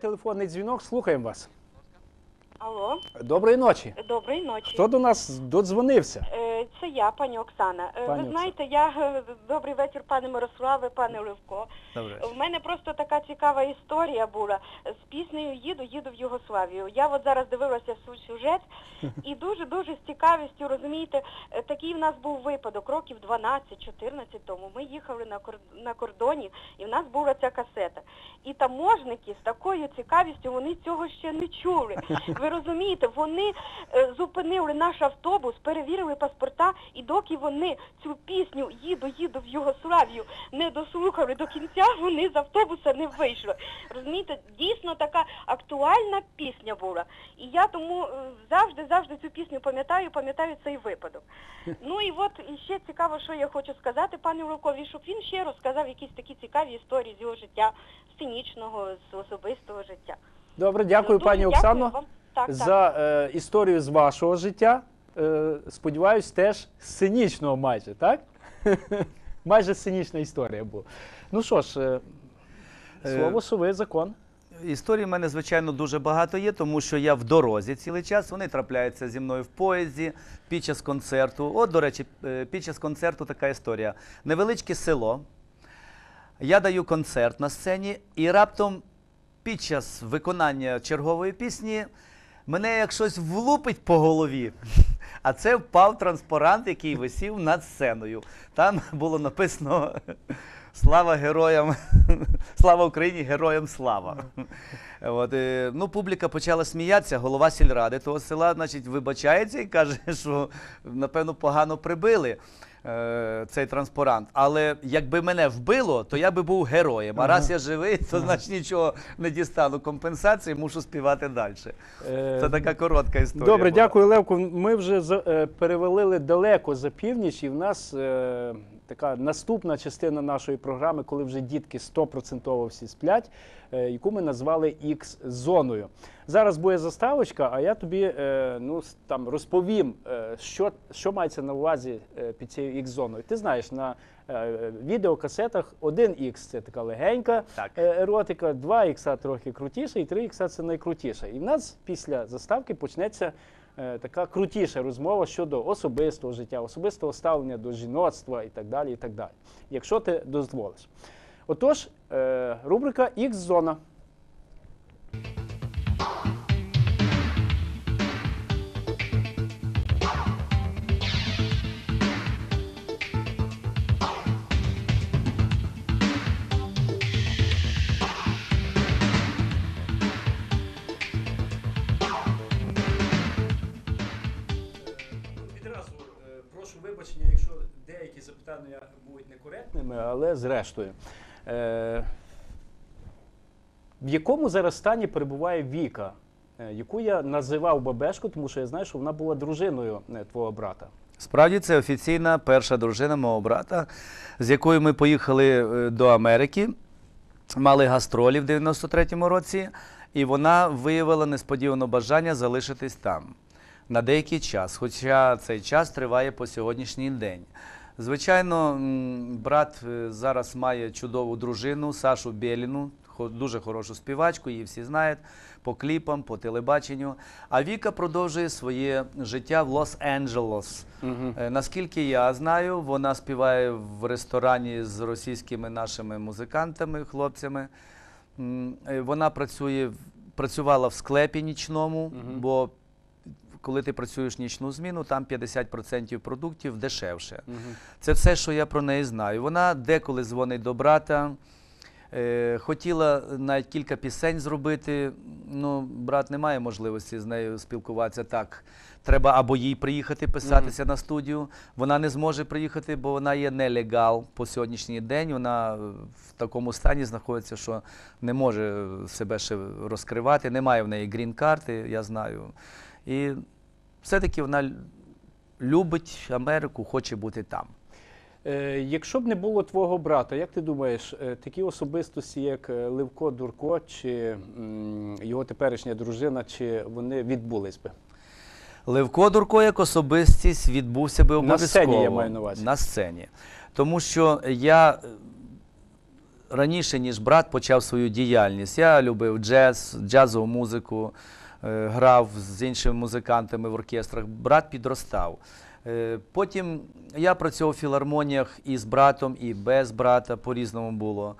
телефонний дзвінок, слухаємо вас. Алло, Доброї ночі. доброї ночі. Хто до нас додзвонився? Е, Це я, пані Оксана. Е, Пані Ви знаєте, я е, добрий вечір, пане Мирославе, пане Левко. Добре. В мене просто така цікава історія була з піснею Їду, їду в Югославію. Я от зараз дивилася су- сюжет і дуже-дуже з цікавістю, розумієте, е, такий в нас був випадок, років 12-14 тому. Ми їхали на, кор- на кордоні, і в нас була ця касета. І таможники з такою цікавістю, вони цього ще не чули. Ви розумієте, вони е, зупинили наш автобус, перевірили паспорта, і доки вони цю пісню Їду, їду в Югославію не дослухали до кінця, вони з автобуса не вийшли. Розумієте, дійсно така актуальна пісня була. І я тому е, завжди, завжди цю пісню пам'ятаю, пам'ятаю цей випадок. Ну і от і ще цікаво, що я хочу сказати пану Лукові, щоб він ще розказав якісь такі цікаві історії з його життя, сценічного, з особистого життя. Добре, дякую, Ну, пані дякую Оксано, вам. Так, за е, історію з вашого життя. Е, сподіваюсь, теж сценічного майже, так? майже сценічна історія була. Ну що ж, е, слово сови, закон. Історій в мене, звичайно, дуже багато є, тому що я в дорозі цілий час. Вони трапляються зі мною в поїзді під час концерту. От, до речі, е, під час концерту така історія. Невеличке село. Я даю концерт на сцені, і раптом під час виконання чергової пісні мене як щось влупить по голові. А це впав транспарант, який висів над сценою. Там було написано Слава героям, слава Україні, героям слава. От, е, ну, публіка почала сміятися, голова сільради того села, значить, вибачається і каже, що напевно погано прибили е, цей транспарант. Але якби мене вбило, то я би був героєм. А раз я живий, то значить нічого не дістану компенсації, мушу співати далі. Е, Це така коротка історія. Добре, була. дякую, Левко. Ми вже за- е, перевалили далеко за північ, і в нас е, така наступна частина нашої програми, коли вже дітки 100% всі сплять, е, яку ми назвали X-зоною. Зараз буде заставочка, а я тобі е, ну, там, розповім, е, що, що мається на увазі під цією X-зоною. Ти знаєш, на відеокасетах 1X це така легенька Так. еротика, 2X трохи крутіша, і 3X це найкрутіша. І в нас після заставки почнеться така крутіша розмова щодо особистого життя, особистого ставлення до жіноцтва і так далі. і так далі. Якщо ти дозволиш. Отож, е, рубрика X-зона. Деякі будуть некоректними, але зрештою. Е, в якому зараз стані перебуває Віка, е, яку я називав Бабешко, тому що я знаю, що вона була дружиною е, твого брата. Справді, це офіційна перша дружина мого брата, з якою ми поїхали е, до Америки, мали гастролі в 93-му році, і вона виявила несподіване бажання залишитись там на деякий час, хоча цей час триває по сьогоднішній день. Звичайно, брат е, зараз має чудову дружину Сашу Біліну, хо- дуже хорошу співачку, її всі знають по кліпам, по телебаченню. А Віка продовжує своє життя в Лос-Анджелес. Е, Наскільки я знаю, вона співає в ресторані з російськими нашими музикантами, хлопцями. Е, Вона працює, в- працювала в склепі нічному, бо коли ти працюєш нічну зміну, там 50% продуктів дешевше. Це все, що я про неї знаю. Вона деколи дзвонить до брата. Е, хотіла навіть кілька пісень зробити. Ну, брат не має можливості з нею спілкуватися так. Треба або їй приїхати писатися на студію. Вона не зможе приїхати, бо вона є нелегал по сьогоднішній день. Вона в такому стані знаходиться, що не може себе ще розкривати. Немає в неї грін-карти, я знаю. І все-таки вона любить Америку, хоче бути там. Е, якщо б не було твого брата, як ти думаєш, е, такі особистості, як е, Левко Дурко, чи його теперішня дружина, чи вони відбулись би? Левко Дурко як особистість відбувся би На сцені, я маю на увазі. На сцені. Тому що я раніше, ніж брат почав свою діяльність. Я любив джаз, джазову музику, грав з іншими музикантами в оркестрах. Брат підростав. Е, Потім я працював в філармоніях і з братом, і без брата, по-різному було.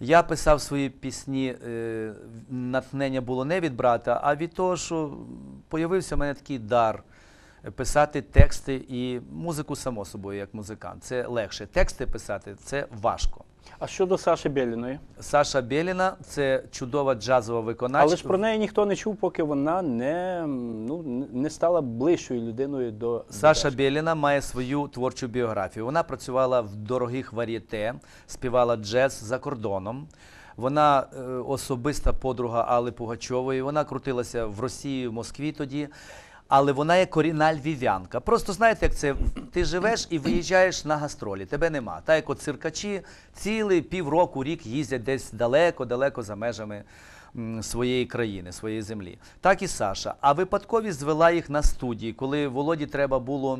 Я писав свої пісні, е, натхнення було не від брата, а від того, що появився в мене такий дар е, писати тексти і музику, само собою, як музикант. Це легше. Тексти писати це важко. А щодо Саші Біліної? Саша Біліна це чудова джазова виконавця. Але ж про неї ніхто не чув, поки вона не, ну, не стала ближчою людиною до Саша. Біліна має свою творчу біографію. Вона працювала в дорогих вар'єте, співала джаз за кордоном. Вона е, особиста подруга Алли Пугачової. Вона крутилася в Росії, в Москві тоді. Але вона є корінна львів'янка. Просто знаєте, як це ти живеш і виїжджаєш на гастролі, тебе нема. Так як от циркачі цілий півроку, рік їздять десь далеко, далеко за межами своєї країни, своєї землі. Так і Саша. А випадковість звела їх на студії, коли Володі треба було.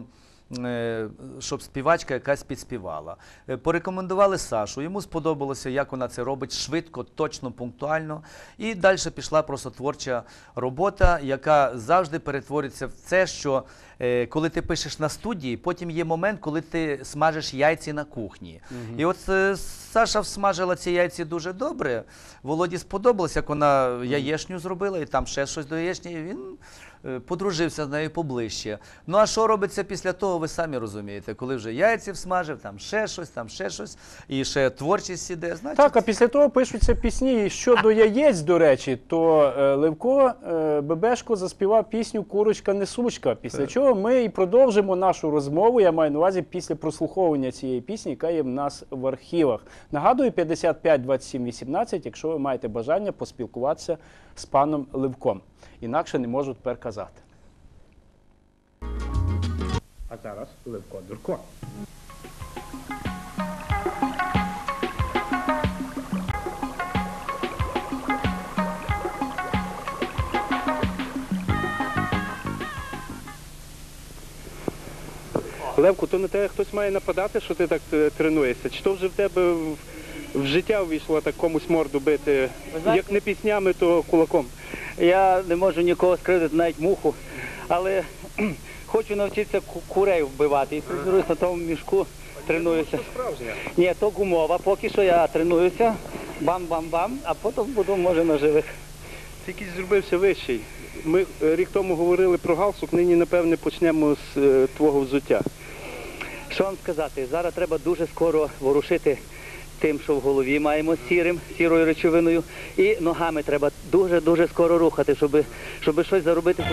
Е, Щоб співачка якась підспівала. Е, Порекомендували Сашу. Йому сподобалося, як вона це робить швидко, точно, пунктуально. І далі пішла просто творча робота, яка завжди перетвориться в це, що е, коли ти пишеш на студії, потім є момент, коли ти смажиш яйці на кухні. І от Саша всмажила ці яйці дуже добре. Володі сподобалось, як вона яєшню зробила, і там ще щось до яєчні. і Він подружився з нею поближче. Ну а що робиться після того, ви самі розумієте, коли вже яйці всмажив, там ще щось, там ще щось, і ще творчість іде. Значить, Так, а після того пишуться пісні. І щодо яєць, до речі, то е, Левко е, Бебешко заспівав пісню Курочка несучка. Після чого ми і продовжимо нашу розмову. Я маю на увазі після прослуховування цієї пісні, яка є в нас в архівах. Нагадую, 55 27 18, якщо ви маєте бажання поспілкуватися з паном Левком. Інакше не можу тепер казати. А зараз Левко Дурко. Левку, то на тебе хтось має нападати, що ти так е, тренуєшся? Чи то вже в тебе в, в життя ввійшло так комусь морду бити? знаєте- Як не піснями, то кулаком. Я не можу нікого скривдити, навіть муху, але хочу навчитися курей вбивати. І тренуюся на тому мішку, тренуюся. Ні, то гумова, поки що я тренуюся, бам-бам-бам, а потім буду, може, на живих. Тільки зробився вищий. Ми е, рік тому говорили про галсук, нині, напевне, почнемо з е, твого взуття. Що вам сказати? Зараз треба дуже скоро ворушити тим, що в голові маємо сірим, сірою речовиною, і ногами треба дуже-дуже скоро рухати, щоб, щоб щось заробити.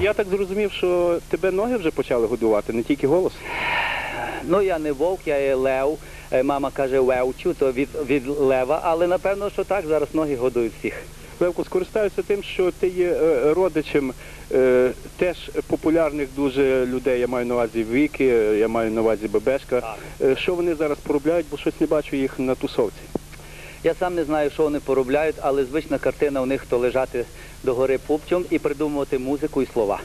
Я так зрозумів, що тебе ноги вже почали годувати, не тільки голос. Ну, я не вовк, я є лев. Е, Мама каже вевчу, то від, від лева, але напевно, що так, зараз ноги годують всіх. Левко, скористаюся тим, що ти є е, родичем е, теж популярних дуже людей. Я маю на увазі Віки, я маю на увазі Бебешка. Е, Що вони зараз поробляють, бо щось не бачу їх на тусовці. Я сам не знаю, що вони поробляють, але звична картина у них то лежати догори пупчом і придумувати музику і слова.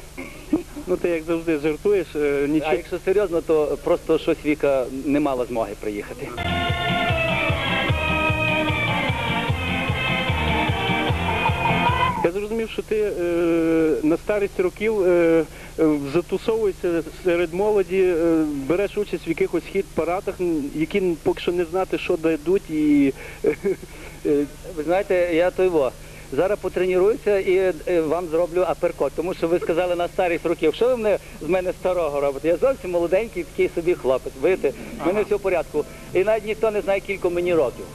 Ну ти як завжди жартуєш, е, А якщо серйозно, то просто щось Віка не мала змоги приїхати. Що ти е, на старість років е, е, затусовуєшся серед молоді, е, береш участь в якихось хіт-парадах, які поки що не знати, що дадуть, і е, е, Ви знаєте, я той во. Зараз потренуюся і е, вам зроблю аперкот, тому що ви сказали на старість років. Що ви мене з мене старого робите? Я зовсім молоденький такий собі хлопець. Видите, в мене все в порядку. І навіть ніхто не знає, кілько мені років.